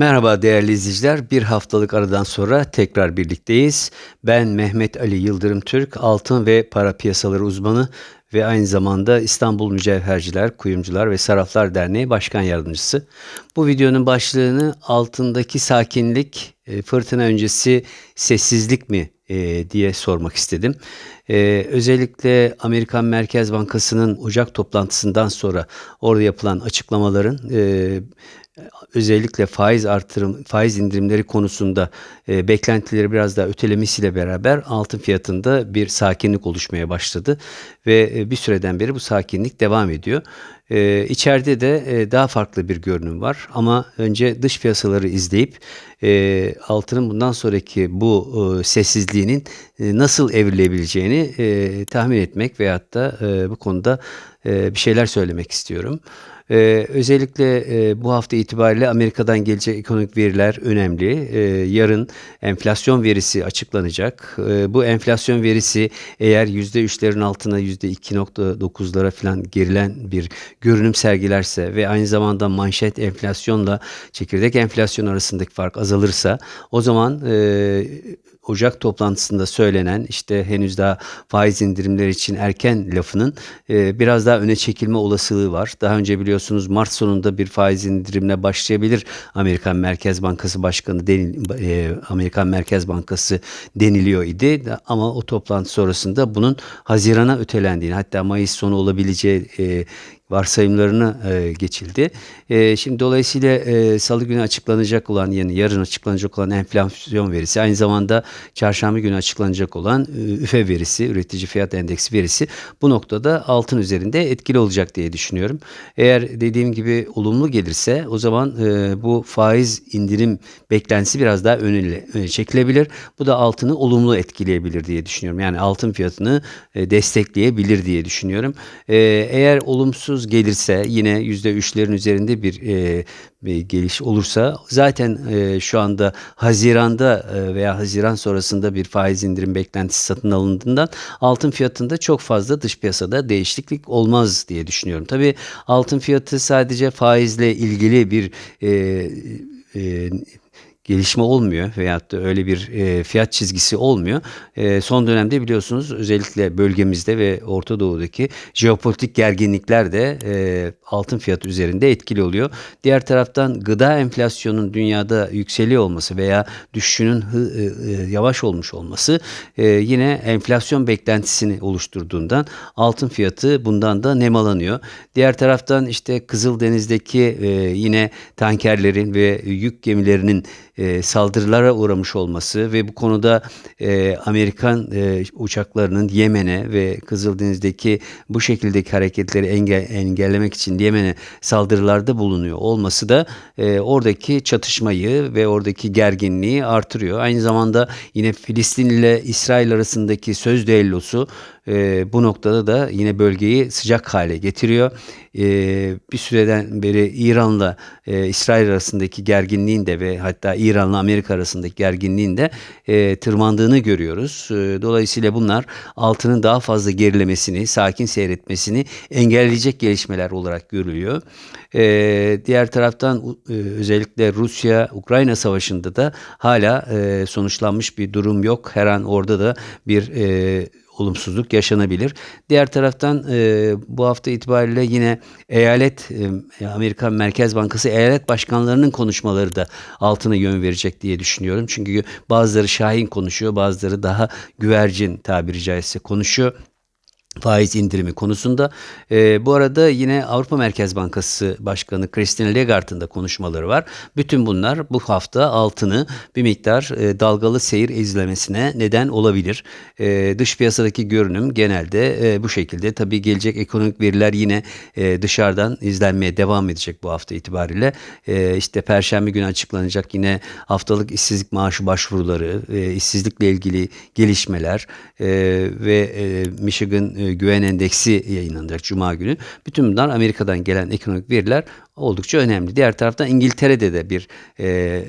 Merhaba değerli izleyiciler. Bir haftalık aradan sonra tekrar birlikteyiz. Ben Mehmet Ali Yıldırım Türk, altın ve para piyasaları uzmanı ve aynı zamanda İstanbul Mücevherciler, Kuyumcular ve Saraflar Derneği Başkan Yardımcısı. Bu videonun başlığını altındaki sakinlik, e, fırtına öncesi sessizlik mi e, diye sormak istedim. E, özellikle Amerikan Merkez Bankası'nın Ocak toplantısından sonra orada yapılan açıklamaların e, özellikle faiz artırım, faiz indirimleri konusunda e, beklentileri biraz daha ötelemesiyle beraber altın fiyatında bir sakinlik oluşmaya başladı ve e, bir süreden beri bu sakinlik devam ediyor. E, içeride de e, daha farklı bir görünüm var ama önce dış piyasaları izleyip e, altının bundan sonraki bu e, sessizliğinin e, nasıl evrilebileceğini e, tahmin etmek veyahut da e, bu konuda e, bir şeyler söylemek istiyorum. Ee, özellikle e, bu hafta itibariyle Amerika'dan gelecek ekonomik veriler önemli. Ee, yarın enflasyon verisi açıklanacak. Ee, bu enflasyon verisi eğer %3'lerin altına %2.9'lara falan gerilen bir görünüm sergilerse ve aynı zamanda manşet enflasyonla çekirdek enflasyon arasındaki fark azalırsa o zaman e, Ocak toplantısında söylenen işte henüz daha faiz indirimleri için erken lafının e, biraz daha öne çekilme olasılığı var. Daha önce biliyorsunuz Mart sonunda bir faiz indirimine başlayabilir Amerikan Merkez Bankası Başkanı denil, e, Amerikan Merkez Bankası deniliyor idi ama o toplantı sonrasında bunun Haziran'a ötelendiğini hatta Mayıs sonu olabileceği e, varsayımlarını e, geçildi. E, şimdi dolayısıyla e, salı günü açıklanacak olan yani yarın açıklanacak olan enflasyon verisi aynı zamanda çarşamba günü açıklanacak olan e, üfe verisi, üretici fiyat endeksi verisi bu noktada altın üzerinde etkili olacak diye düşünüyorum. Eğer dediğim gibi olumlu gelirse o zaman e, bu faiz indirim beklentisi biraz daha öne çekilebilir. Bu da altını olumlu etkileyebilir diye düşünüyorum. Yani altın fiyatını e, destekleyebilir diye düşünüyorum. E, eğer olumsuz olumsuz gelirse yine %3'lerin üzerinde bir, e, bir geliş olursa zaten e, şu anda Haziran'da e, veya Haziran sonrasında bir faiz indirim beklentisi satın alındığından altın fiyatında çok fazla dış piyasada değişiklik olmaz diye düşünüyorum. Tabii altın fiyatı sadece faizle ilgili bir e, e, gelişme olmuyor veyahut da öyle bir e, fiyat çizgisi olmuyor. E, son dönemde biliyorsunuz özellikle bölgemizde ve Orta Doğu'daki jeopolitik gerginlikler de e, altın fiyatı üzerinde etkili oluyor. Diğer taraftan gıda enflasyonun dünyada yükseliyor olması veya düşüşünün hı, e, e, yavaş olmuş olması e, yine enflasyon beklentisini oluşturduğundan altın fiyatı bundan da nemalanıyor. Diğer taraftan işte Kızıldeniz'deki e, yine tankerlerin ve yük gemilerinin e, saldırılara uğramış olması ve bu konuda e, Amerikan e, uçaklarının Yemen'e ve Kızıldeniz'deki bu şekildeki hareketleri engel, engellemek için Yemen'e saldırılarda bulunuyor olması da e, oradaki çatışmayı ve oradaki gerginliği artırıyor. Aynı zamanda yine Filistin ile İsrail arasındaki söz düellosu e, bu noktada da yine bölgeyi sıcak hale getiriyor. E, bir süreden beri İran'la e, İsrail arasındaki gerginliğin de ve hatta İran'la Amerika arasındaki gerginliğin de e, tırmandığını görüyoruz. E, dolayısıyla bunlar altının daha fazla gerilemesini, sakin seyretmesini engelleyecek gelişmeler olarak görülüyor. E, diğer taraftan e, özellikle Rusya-Ukrayna savaşında da hala e, sonuçlanmış bir durum yok. Her an orada da bir e, olumsuzluk yaşanabilir. Diğer taraftan e, bu hafta itibariyle yine eyalet e, Amerikan Merkez Bankası eyalet başkanlarının konuşmaları da altına yön verecek diye düşünüyorum. Çünkü bazıları şahin konuşuyor, bazıları daha güvercin tabiri caizse konuşuyor faiz indirimi konusunda. E, bu arada yine Avrupa Merkez Bankası Başkanı Christine Lagarde'ın da konuşmaları var. Bütün bunlar bu hafta altını bir miktar e, dalgalı seyir izlemesine neden olabilir. E, dış piyasadaki görünüm genelde e, bu şekilde. Tabii gelecek ekonomik veriler yine e, dışarıdan izlenmeye devam edecek bu hafta itibariyle. E, işte Perşembe günü açıklanacak yine haftalık işsizlik maaşı başvuruları, e, işsizlikle ilgili gelişmeler e, ve e, Michigan e, güven endeksi yayınlanacak Cuma günü. Bütün bunlar Amerika'dan gelen ekonomik veriler oldukça önemli. Diğer taraftan İngiltere'de de bir e,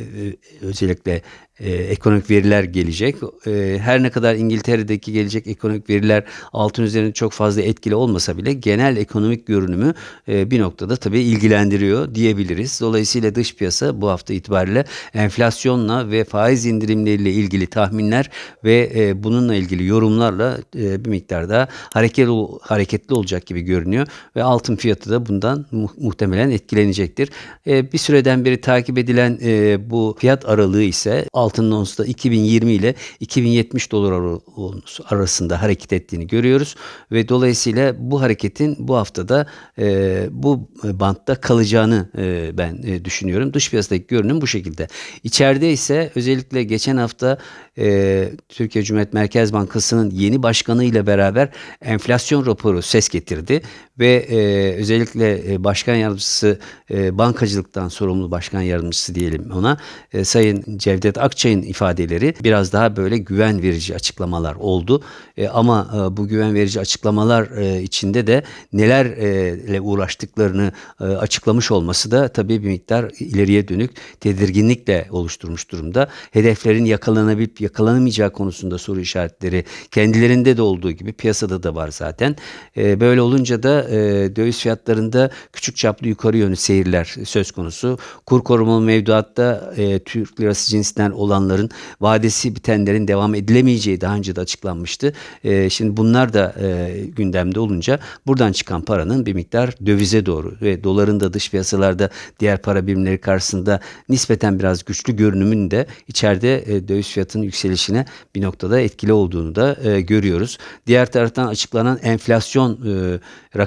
özellikle e, ekonomik veriler gelecek. E, her ne kadar İngiltere'deki gelecek ekonomik veriler altın üzerinde çok fazla etkili olmasa bile genel ekonomik görünümü e, bir noktada tabii ilgilendiriyor diyebiliriz. Dolayısıyla dış piyasa bu hafta itibariyle enflasyonla ve faiz indirimleriyle ilgili tahminler ve e, bununla ilgili yorumlarla e, bir miktar daha hareketli, hareketli olacak gibi görünüyor ve altın fiyatı da bundan mu- muhtemelen etkilenecektir. E, bir süreden beri takip edilen e, bu fiyat aralığı ise altının onsta 2020 ile 2070 dolar ar- arasında hareket ettiğini görüyoruz ve dolayısıyla bu hareketin bu haftada e, bu bantta kalacağını e, ben e, düşünüyorum. Dış piyasadaki görünüm bu şekilde. İçeride ise özellikle geçen hafta e, Türkiye Cumhuriyet Merkez Bankası'nın yeni başkanı ile beraber enflasyon raporu ses getirdi ve e, özellikle e, başkan yardımcısı e, bankacılıktan sorumlu başkan yardımcısı diyelim ona e, Sayın Cevdet Akçay'ın ifadeleri biraz daha böyle güven verici açıklamalar oldu. E, ama e, bu güven verici açıklamalar e, içinde de nelerle uğraştıklarını e, açıklamış olması da tabii bir miktar ileriye dönük tedirginlikle oluşturmuş durumda. Hedeflerin yakalanabilip yakalanamayacağı konusunda soru işaretleri kendilerinde de olduğu gibi piyasada da var zaten. E, böyle olunca da e, döviz fiyatlarında küçük çaplı yukarı yönlü seyirler söz konusu. Kur korumalı mevduatta e, Türk lirası cinsinden olanların vadesi bitenlerin devam edilemeyeceği daha önce de açıklanmıştı. E, şimdi bunlar da e, gündemde olunca buradan çıkan paranın bir miktar dövize doğru ve doların da dış piyasalarda diğer para birimleri karşısında nispeten biraz güçlü görünümün de içeride e, döviz fiyatının yükselişine bir noktada etkili olduğunu da e, görüyoruz. Diğer taraftan açıklanan enflasyon e,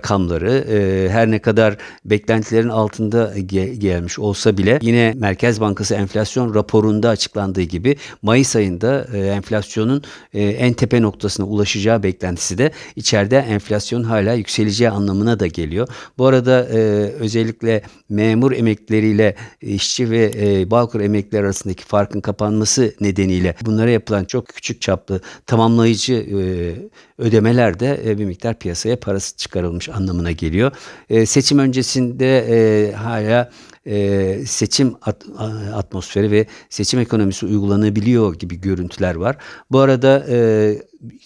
rakamları e, her ne kadar beklentilerin altında ge- gelmiş olsa bile yine Merkez Bankası enflasyon raporunda açıklandığı gibi Mayıs ayında e, enflasyonun e, en tepe noktasına ulaşacağı beklentisi de içeride enflasyon hala yükseleceği anlamına da geliyor. Bu arada e, özellikle memur emekleriyle işçi ve e, Bağkur emekliler arasındaki farkın kapanması nedeniyle bunlara yapılan çok küçük çaplı tamamlayıcı e, ödemeler de e, bir miktar piyasaya parası çıkarılmış anlamına geliyor. E, seçim öncesinde e, hala e, seçim at- atmosferi ve seçim ekonomisi uygulanabiliyor gibi görüntüler var. Bu arada e,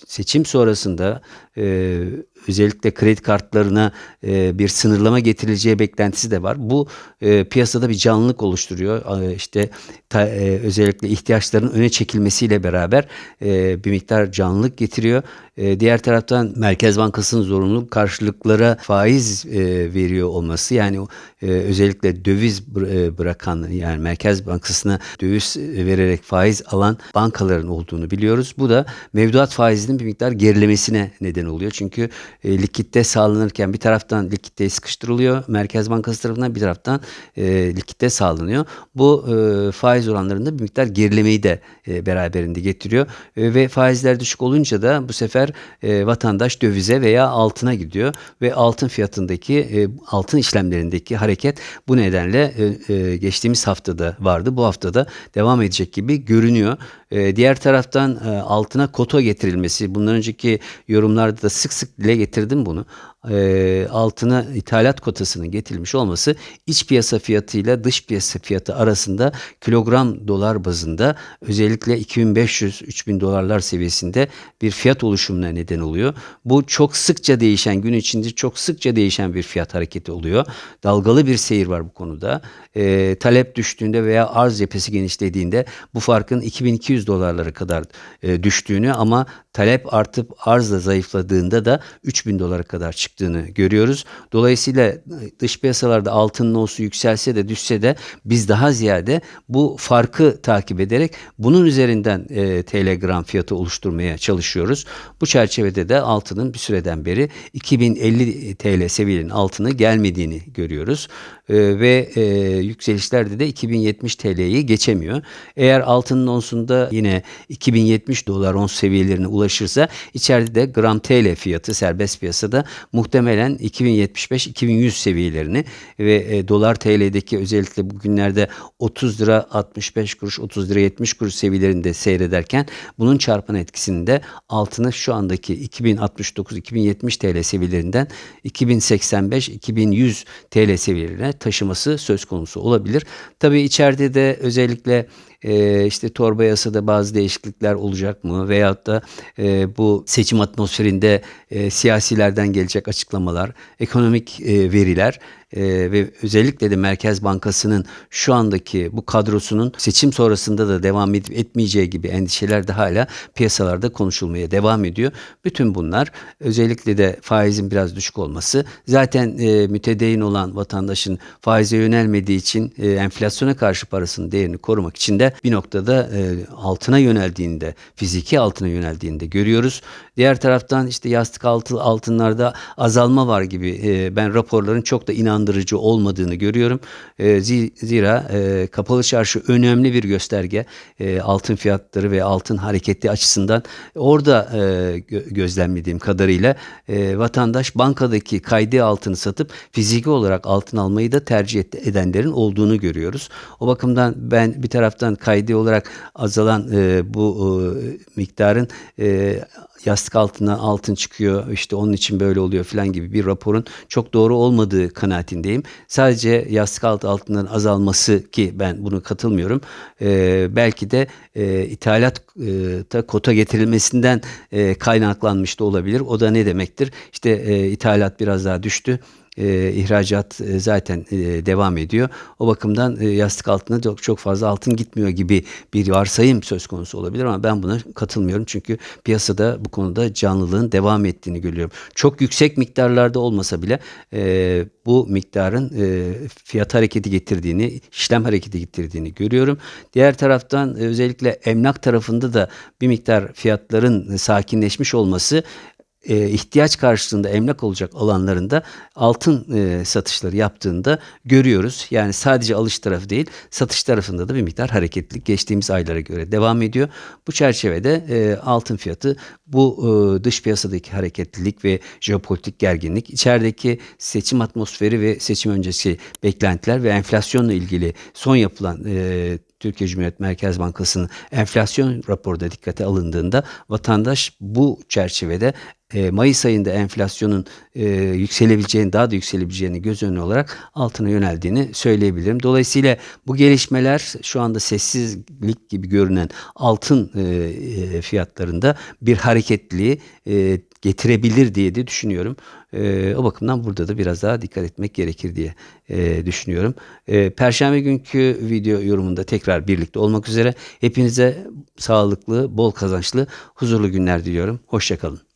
seçim sonrasında e, özellikle kredi kartlarına e, bir sınırlama getirileceği beklentisi de var. Bu e, piyasada bir canlılık oluşturuyor. E, işte ta- e, özellikle ihtiyaçların öne çekilmesiyle beraber e, bir miktar canlılık getiriyor. E, diğer taraftan Merkez Bankası'nın zorunlu karşılıklara faiz e, veriyor olması yani e, özellikle döviz e, bırakan yani Merkez Bankası'na döviz vererek faiz alan bankaların olduğunu biliyoruz. Bu da mevduat faizinin bir miktar gerilemesine neden oluyor. Çünkü e, likitte sağlanırken bir taraftan likitte sıkıştırılıyor Merkez Bankası tarafından bir taraftan e, likitte sağlanıyor. Bu e, faiz oranlarında bir miktar gerilemeyi de e, beraberinde getiriyor. E, ve faizler düşük olunca da bu sefer e, vatandaş dövize veya altına gidiyor ve altın fiyatındaki e, altın işlemlerindeki hareket bu nedenle e, e, geçtiğimiz haftada vardı. Bu haftada devam edecek gibi görünüyor. E, diğer taraftan e, altına kota getirilmesi bundan önceki yorumlarda da sık sık dile getirdim bunu. E, altına ithalat kotasının getirilmiş olması iç piyasa fiyatıyla dış piyasa fiyatı arasında kilogram dolar bazında özellikle 2500-3000 dolarlar seviyesinde bir fiyat oluşumuna neden oluyor. Bu çok sıkça değişen gün içinde çok sıkça değişen bir fiyat hareketi oluyor. Dalgalı bir seyir var bu konuda. E, talep düştüğünde veya arz cephesi genişlediğinde bu farkın 2200 dolarlara kadar e, düştüğünü ama talep artıp arzla zayıfladığında da 3000 dolara kadar çıktığını görüyoruz. Dolayısıyla e, dış piyasalarda altının olsu yükselse de düşse de biz daha ziyade bu farkı takip ederek bunun üzerinden e, TL gram fiyatı oluşturmaya çalışıyoruz. Bu çerçevede de altının bir süreden beri 2050 TL seviyenin altına gelmediğini görüyoruz. E, ve e, yükselişlerde de 2070 TL'yi geçemiyor. Eğer altının onsunda yine 2070 dolar ons seviyelerine ulaşırsa içeride de gram TL fiyatı serbest piyasada muhtemelen 2075-2100 seviyelerini ve e, dolar TL'deki özellikle bugünlerde 30 lira 65 kuruş 30 lira 70 kuruş seviyelerinde seyrederken bunun çarpan etkisini de altına şu andaki 2069-2070 TL seviyelerinden 2085-2100 TL seviyelerine taşıması söz konusu olabilir. Tabii içeride de özellikle e, işte torba yasada bazı değişiklikler olacak mı veyahut da e, bu seçim atmosferinde e, siyasilerden gelecek açıklamalar, ekonomik e, veriler e, ve özellikle de Merkez Bankası'nın şu andaki bu kadrosunun seçim sonrasında da devam edip etmeyeceği gibi endişeler de hala piyasalarda konuşulmaya devam ediyor. Bütün bunlar özellikle de faizin biraz düşük olması zaten e, mütedeyyin olan vatandaşın faize yönelmediği için e, enflasyona karşı parasının değerini korumak için de bir noktada e, altına yöneldiğinde fiziki altına yöneldiğinde görüyoruz. Diğer taraftan işte yastık altı altınlarda azalma var gibi e, ben raporların çok da inandırıcı olmadığını görüyorum. E, zi- zira e, kapalı çarşı önemli bir gösterge altın fiyatları ve altın hareketi açısından orada gö- gözlemlediğim kadarıyla vatandaş bankadaki kaydı altını satıp fiziki olarak altın almayı da tercih edenlerin olduğunu görüyoruz. O bakımdan ben bir taraftan kaydı olarak azalan bu miktarın yastık altına altın çıkıyor işte onun için böyle oluyor falan gibi bir raporun çok doğru olmadığı kanaatindeyim. Sadece yastık altı altından azalması ki ben bunu katılmıyorum. Ee, belki de e, ithalatta kota getirilmesinden e, kaynaklanmış da olabilir. O da ne demektir? İşte e, ithalat biraz daha düştü e, ihracat e, zaten e, devam ediyor. O bakımdan e, yastık altına çok, çok fazla altın gitmiyor gibi bir varsayım söz konusu olabilir ama ben buna katılmıyorum. Çünkü piyasada bu konuda canlılığın devam ettiğini görüyorum. Çok yüksek miktarlarda olmasa bile e, bu miktarın e, fiyat hareketi getirdiğini, işlem hareketi getirdiğini görüyorum. Diğer taraftan e, özellikle emlak tarafında da bir miktar fiyatların sakinleşmiş olması e, ihtiyaç karşılığında emlak olacak alanlarında altın e, satışları yaptığında görüyoruz. Yani sadece alış tarafı değil, satış tarafında da bir miktar hareketlilik geçtiğimiz aylara göre devam ediyor. Bu çerçevede e, altın fiyatı bu e, dış piyasadaki hareketlilik ve jeopolitik gerginlik, içerideki seçim atmosferi ve seçim öncesi beklentiler ve enflasyonla ilgili son yapılan Türkiye Cumhuriyet Merkez Bankası'nın enflasyon raporu da dikkate alındığında vatandaş bu çerçevede e, Mayıs ayında enflasyonun e, yükselebileceğini, daha da yükselebileceğini göz önüne olarak altına yöneldiğini söyleyebilirim. Dolayısıyla bu gelişmeler şu anda sessizlik gibi görünen altın e, e, fiyatlarında bir hareketliliği getirebilir diye de düşünüyorum. O bakımdan burada da biraz daha dikkat etmek gerekir diye düşünüyorum. Perşembe günkü video yorumunda tekrar birlikte olmak üzere. Hepinize sağlıklı, bol kazançlı, huzurlu günler diliyorum. Hoşçakalın.